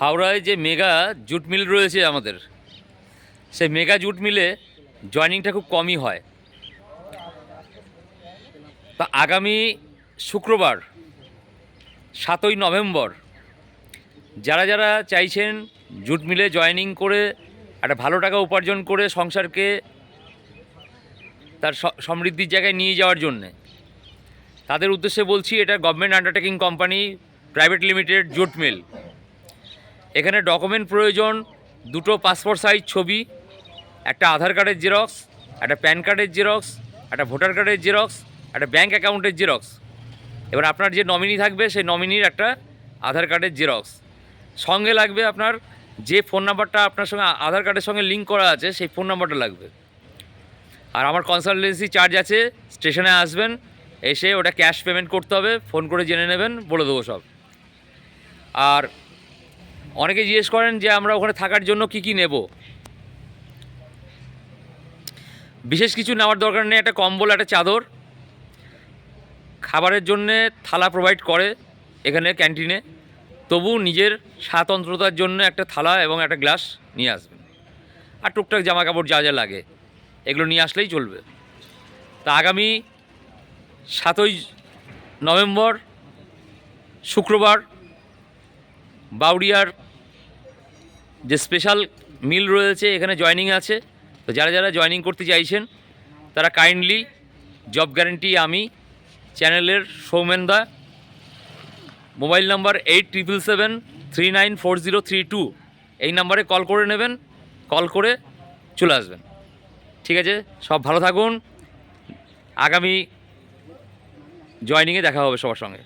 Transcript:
হাওড়ায় যে mega jute mill রয়েছে আমাদের, সেই মেগা জুট মিলে জয়নিংটা খুব কমই হয়। তা আগামী শুক্রবার, সাতই নভেম্বর, যারা যারা চাইছেন জুট মিলে জয়েনিং করে, একটা ভালো টাকা উপার্জন করে সংসারকে তার সমৃদ্ধির জায়গায় নিয়ে যাওয়ার জন্যে, তাদের উদ্দেশ্যে বলছি এটা government undertaking company private limited jute mill. এখানে ডকুমেন্ট প্রয়োজন, দুটো পাসপোর্ট সাইজ ছবি, একটা আধার কার্ডের জেরক্স একটা প্যান কার্ডের জেরক্স একটা ভোটার কার্ডের জেরক্স একটা ব্যাঙ্ক অ্যাকাউন্টের জেরক্স এবার আপনার যে নমিনি থাকবে, সেই নমিনির একটা আধার কার্ডের জেরক্স সঙ্গে লাগবে আপনার যে ফোন নাম্বারটা আপনার সঙ্গে আধার কার্ডের সঙ্গে লিঙ্ক করা আছে, সেই ফোন নাম্বারটা লাগবে। আর আমার কনসালটেন্সি চার্জ আছে স্টেশনে আসবেন, এসে ওটা ক্যাশ পেমেন্ট করতে হবে ফোন করে জেনে নেবেন, বলে দেবো সব। আর অনেকে জিজ্ঞেস করেন যে আমরা ওখানে থাকার জন্য কি কি নেব। বিশেষ কিছু নেওয়ার দরকার নেই, একটা কম্বল, একটা চাদর। খাবারের জন্যে থালা প্রোভাইড করে এখানে ক্যান্টিনে তবু নিজের স্বাতন্ত্রতার জন্য একটা থালা এবং একটা গ্লাস নিয়ে আসবেন। আর টুকটাক জামা কাপড় যা যা লাগে, এগুলো নিয়ে আসলেই চলবে। তা আগামী সাতই নভেম্বর, শুক্রবার বাউরিয়ার যে স্পেশাল মিল রয়েছে, এখানে জয়নিং আছে। তো যারা যারা জয়নিং করতে চাইছেন, তারা কাইন্ডলি জব গ্যারেন্টি আমি চ্যানেলের সৌমেনদা mobile number eight triple seven three nine four zero three two এই নাম্বারে কল করে নেবেন কল করে চলে আসবেন। ঠিক আছে? সব ভালো থাকুন। আগামী জয়নিংয়ে দেখা হবে সবার সঙ্গে।